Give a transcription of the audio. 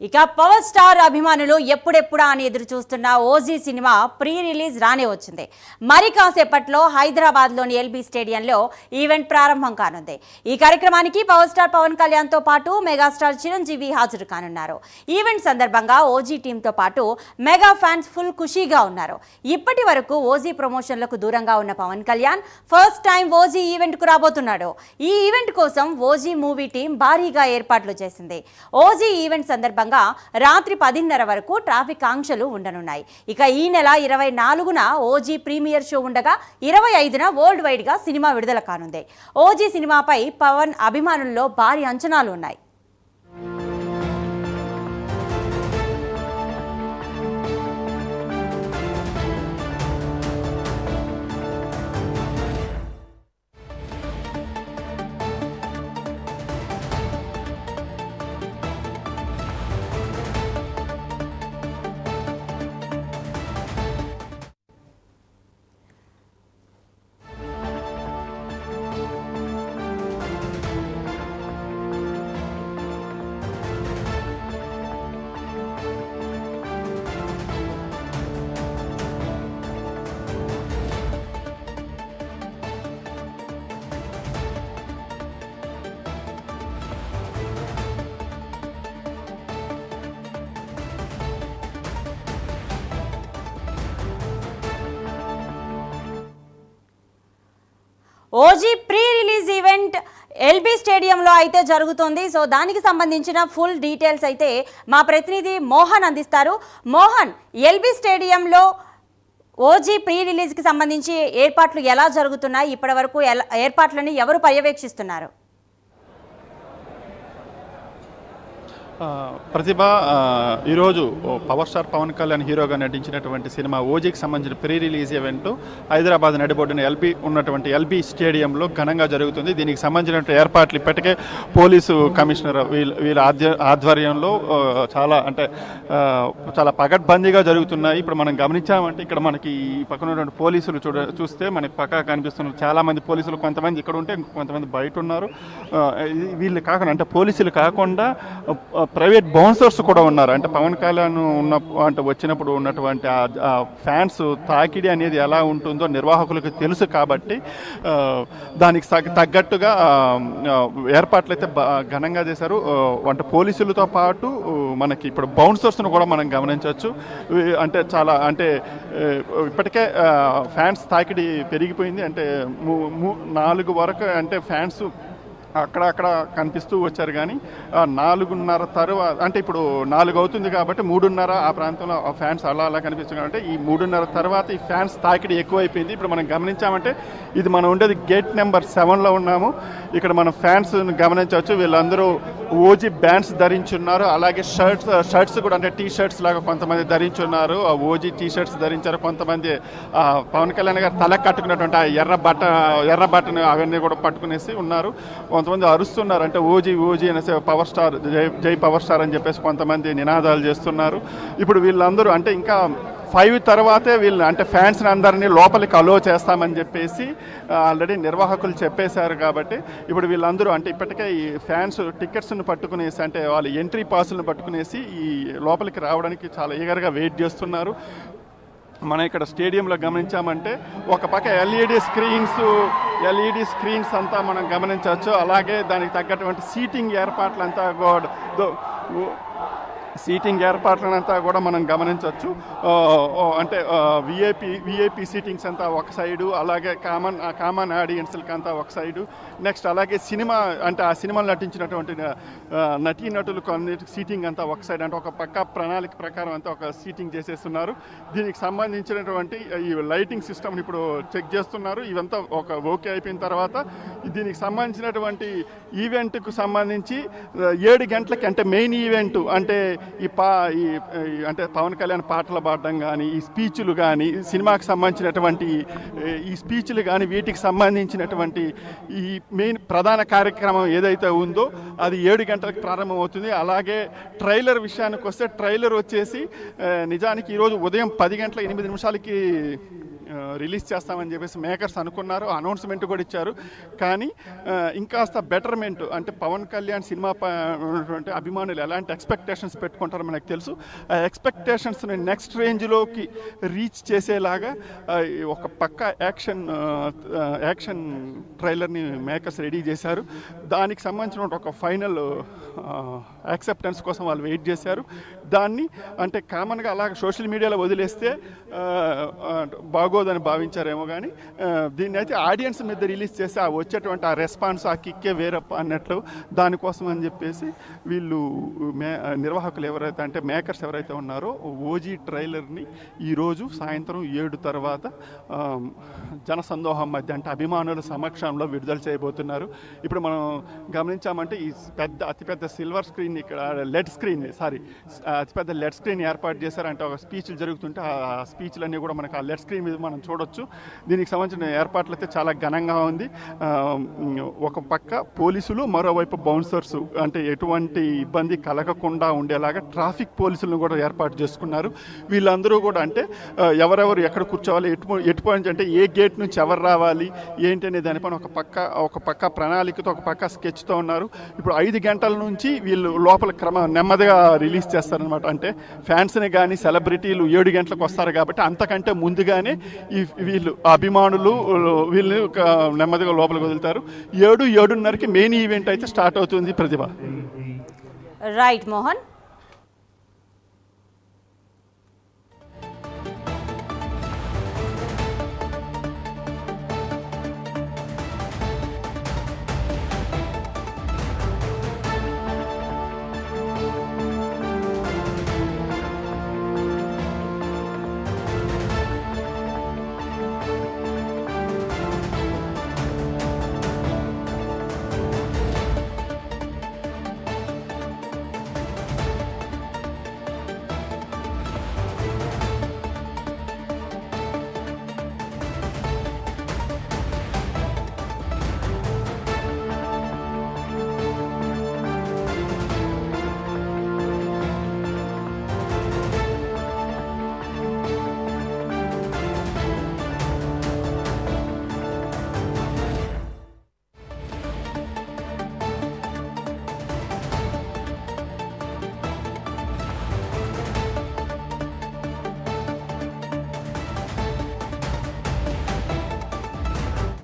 ఇక power star అభిమానులు ఎప్పుడెప్పుడా అని ఎదురు చూస్తున్న ఓజీ సినిమా ప్రీ రిలీజ్ రానే వచ్చింది. మరి కాసేపట్లో హైదరాబాద్లోని ఎల్బీ స్టేడియంలో ఈవెంట్ ప్రారంభం కానుంది. ఈ కార్యక్రమానికి పవర్ స్టార్ పవన్ కళ్యాణ్తో పాటు మెగాస్టార్ చిరంజీవి హాజరు కానున్నారు. ఈవెంట్ సందర్భంగా ఓజీ టీంతో పాటు మెగా ఫ్యాన్స్ ఫుల్ ఖుషీగా ఉన్నారు. ఇప్పటి వరకు ఓజీ ప్రమోషన్లకు దూరంగా ఉన్న Pawan Kalyan first time OG ఈవెంట్కు రాబోతున్నాడు. ఈ ఈవెంట్ కోసం ఓజీ మూవీ టీం భారీగా ఏర్పాట్లు చేసింది. ఓజీ ఈవెంట్ సందర్భంగా రాత్రి పదిన్నర వరకు ట్రాఫిక్ ఆంక్షలు ఉండనున్నాయి. ఇక ఈ నెల ఇరవై నాలుగున ఓజీ ప్రీమియర్ షో ఉండగా ఇరవై ఐదున వరల్డ్ వైడ్గా సినిమా విడుదల కానుంది. ఓజీ సినిమాపై పవన్ అభిమానుల్లో భారీ అంచనాలు ఉన్నాయి. OG pre release event LB స్టేడియంలో అయితే జరుగుతుంది. సో దానికి సంబంధించిన ఫుల్ డీటెయిల్స్ అయితే మా ప్రతినిధి మోహన్ అందిస్తారు. మోహన్ ఎల్బీ స్టేడియంలో ఓజీ ప్రీ రిలీజ్కి సంబంధించి ఏర్పాట్లు ఎలా జరుగుతున్నాయి? ఇప్పటివరకు ఎలా ఏర్పాట్లని ఎవరు పర్యవేక్షిస్తున్నారు? ప్రతిభ ఈరోజు పవర్ స్టార్ పవన్ కళ్యాణ్ హీరోగా నటించినటువంటి సినిమా ఓజీకి సంబంధించిన ప్రీ రిలీజ్ ఈవెంట్ హైదరాబాద్ నడిబొడ్డున ఎల్బీ ఉన్నటువంటి ఎల్బీ స్టేడియంలో ఘనంగా జరుగుతుంది. దీనికి సంబంధించినటువంటి ఏర్పాట్లు ఇప్పటికే పోలీసు కమిషనర్ వీళ్ళ వీళ్ళ ఆధ్య ఆధ్వర్యంలో చాలా అంటే చాలా పగడ్బందీగా జరుగుతున్నాయి. ఇప్పుడు మనం గమనించామంటే ఇక్కడ మనకి ఈ పక్కన ఉన్నటువంటి పోలీసులు చూడ చూస్తే మనకి పక్క కనిపిస్తున్నారు చాలామంది పోలీసులు కొంతమంది ఇక్కడ ఉంటే కొంతమంది బయట ఉన్నారు. వీళ్ళు కాకుండా అంటే పోలీసులు కాకుండా ప్రైవేట్ బౌన్సర్స్ కూడా ఉన్నారు. అంటే పవన్ కళ్యాణ్ ఉన్న అంటే వచ్చినప్పుడు ఉన్నటువంటి ఆ- ఫ్యాన్స్ తాకిడి అనేది ఎలా ఉంటుందో నిర్వాహకులకు తెలుసు కాబట్టి దానికి తగ్గట్టుగా ఏర్పాట్లు అయితే బా- ఘనంగా చేశారు. అంటే పోలీసులతో పాటు మనకి ఇప్పుడు బౌన్సర్స్ను కూడా మనం గమనించవచ్చు. అంటే చాలా అంటే ఇప్పటికే ఫ్యాన్స్ తాకిడి పెరిగిపోయింది. అంటే నాలుగు వరకు అంటే ఫ్యాన్స్ అక్కడక్కడ కనిపిస్తూ వచ్చారు కానీ నాలుగున్నర తర్వాత అంటే ఇప్పుడు నాలుగు అవుతుంది కాబట్టి మూడున్నర ఆ ప్రాంతంలో ఆ ఫ్యాన్స్ అలా అలా కనిపిస్తుంది అంటే ఈ మూడున్నర తర్వాత ఈ ఫ్యాన్స్ తాకిడి ఎక్కువైపోయింది. ఇప్పుడు మనం గమనించామంటే ఇది మనం ఉండేది గేట్ నెంబర్ సెవెన్లో ఉన్నాము. ఇక్కడ మనం ఫ్యాన్స్ గమనించవచ్చు. వీళ్ళందరూ ఓజీ బ్యాండ్స్ ధరించున్నారు. అలాగే షర్ట్స్ షర్ట్స్ కూడా అంటే టీ షర్ట్స్ లాగా కొంతమంది ధరించున్నారు. ఓజీ టీ షర్ట్స్ ధరించారు. కొంతమంది పవన్ కళ్యాణ్ గారు తల కట్టుకున్నటువంటి ఆ ఎర్ర బట్ట ఎర్ర బట్టను అవన్నీ కూడా పట్టుకునేసి ఉన్నారు. కొంతమంది అరుస్తున్నారు. అంటే ఓజీ ఓజీ అనేసి పవర్ స్టార్ జై జై పవర్ స్టార్ అని చెప్పేసి కొంతమంది నినాదాలు చేస్తున్నారు. ఇప్పుడు వీళ్ళందరూ అంటే ఇంకా ఫైవ్ తర్వాతే వీళ్ళు అంటే ఫ్యాన్స్ని అందరినీ లోపలికి అలో చేస్తామని చెప్పేసి ఆల్రెడీ నిర్వాహకులు చెప్పేశారు కాబట్టి ఇప్పుడు వీళ్ళందరూ అంటే ఇప్పటికే ఈ ఫ్యాన్స్ టికెట్స్ను పట్టుకునేసి అంటే వాళ్ళు ఎంట్రీ పాసులను పట్టుకునేసి ఈ లోపలికి రావడానికి చాలా ఈగర్గా వెయిట్ చేస్తున్నారు. మనం ఇక్కడ స్టేడియంలో గమనించామంటే ఒక పక్క ఎల్ఈడి స్క్రీన్స్ ఎల్ఈడి స్క్రీన్స్ అంతా మనం గమనించవచ్చు. అలాగే దానికి తగ్గటువంటి సీటింగ్ ఏర్పాట్లంతా కూడా దో- సీటింగ్ ఏర్పాట్లనంతా కూడా మనం గమనించవచ్చు అంటే విఐపి విఐపి సీటింగ్స్ అంతా ఒక సైడు అలాగే కామన్ కామన్ ఆడియన్స్లకి అంతా ఒక సైడు. నెక్స్ట్ అలాగే సినిమా అంటే ఆ సినిమాలు నటించినటువంటి నటీ నటీనటులు సీటింగ్ అంతా ఒక సైడ్ అంటే ఒక పక్క ప్రణాళిక ప్రకారం అంతా ఒక సీటింగ్ చేసేస్తున్నారు. దీనికి సంబంధించినటువంటి ఈ లైటింగ్ సిస్టమ్ని ఇప్పుడు చెక్ చేస్తున్నారు. ఇవంతా ఒక ఓకే అయిపోయిన తర్వాత దీనికి సంబంధించినటువంటి ఈవెంట్కు సంబంధించి ఏడు గంటలకి అంటే మెయిన్ ఈవెంట్ అంటే ఈ పా ఈ అంటే పవన్ కళ్యాణ్ పాటలు పాడడం కానీ ఈ స్పీచ్లు కానీ సినిమాకి సంబంధించినటువంటి ఈ స్పీచ్లు కానీ వీటికి సంబంధించినటువంటి ఈ మెయిన్ ప్రధాన కార్యక్రమం ఏదైతే ఉందో అది ఏడు గంటలకు ప్రారంభమవుతుంది. అలాగే ట్రైలర్ విషయానికి వస్తే ట్రైలర్ వచ్చేసి నిజానికి ఈరోజు ఉదయం పది గంటల ఎనిమిది నిమిషాలకి రిలీజ్ చేస్తామని చెప్పేసి మేకర్స్ అనుకున్నారు అనౌన్స్మెంట్ కూడా ఇచ్చారు. కానీ ఇంకాస్త బెటర్మెంట్ అంటే పవన్ కళ్యాణ్ సినిమా ఉన్నటువంటి అభిమానులు ఎలాంటి ఎక్స్పెక్టేషన్స్ పెట్టుకుంటారో మనకు తెలుసు. ఆ ఎక్స్పెక్టేషన్స్ని నెక్స్ట్ రేంజ్లోకి రీచ్ చేసేలాగా ఒక పక్క యాక్షన్ యాక్షన్ ట్రైలర్ని మేకర్స్ రెడీ చేశారు. దానికి సంబంధించిన ఒక ఫైనల్ యాక్సెప్టెన్స్ కోసం వాళ్ళు వెయిట్ చేశారు. దాన్ని అంటే కామన్గా అలా సోషల్ మీడియాలో వదిలేస్తే బాగోదని భావించారేమో కానీ దీన్ని అయితే ఆడియన్స్ మీద రిలీజ్ చేసి ఆ వచ్చేటువంటి ఆ రెస్పాన్స్ ఆ కిక్కే వేరప్ప అన్నట్లు దానికోసం అని చెప్పేసి వీళ్ళు మే నిర్వాహకులు ఎవరైతే అంటే మేకర్స్ ఎవరైతే ఉన్నారో ఓజీ ట్రైలర్ని ఈరోజు సాయంత్రం ఏడు తర్వాత జనసందోహం మధ్య అంటే అభిమానుల సమక్షంలో విడుదల చేయబోతున్నారు. ఇప్పుడు మనం గమనించామంటే ఈ పెద్ద అతిపెద్ద సిల్వర్ స్క్రీన్ ఇక్కడ లెడ్ స్క్రీన్ సారీ అతిపెద్ద లెడ్ స్క్రీన్ ఏర్పాటు చేశారంటే ఒక స్పీచ్ జరుగుతుంటే ఆ స్పీచ్లన్నీ కూడా మనకు ఆ లెడ్ స్క్రీన్ మీద మనం చూడొచ్చు. దీనికి సంబంధించిన ఏర్పాట్లు అయితే చాలా ఘనంగా ఉంది. ఒక పక్క పోలీసులు మరోవైపు బౌన్సర్స్ అంటే ఎటువంటి ఇబ్బంది కలగకుండా ఉండేలాగా ట్రాఫిక్ పోలీసులను కూడా ఏర్పాటు చేసుకున్నారు. వీళ్ళందరూ కూడా అంటే ఎవరెవరు ఎక్కడ కూర్చోవాలి ఎటు ఎటు పాయింట్ అంటే ఏ గేట్ నుంచి ఎవరు రావాలి ఏంటి అనే దానిపైన ఒక పక్క ఒక పక్క ప్రణాళికతో ఒక పక్క స్కెచ్తో ఉన్నారు. ఇప్పుడు ఐదు గంటల నుంచి వీళ్ళు లోపల క్రమ నెమ్మదిగా రిలీజ్ చేస్తారు అనమాట అంటే ఫ్యాన్స్ని కానీ సెలబ్రిటీలు ఏడు గంటలకు వస్తారు కాబట్టి అంతకంటే ముందుగానే ఈ వీళ్ళు అభిమానులు వీళ్ళు ఒక నెమ్మదిగా లోపలికి వదులుతారు. ఏడు ఏడున్నరకి మెయిన్ ఈవెంట్ అయితే స్టార్ట్ అవుతుంది ప్రతిభ. రైట్ మోహన్?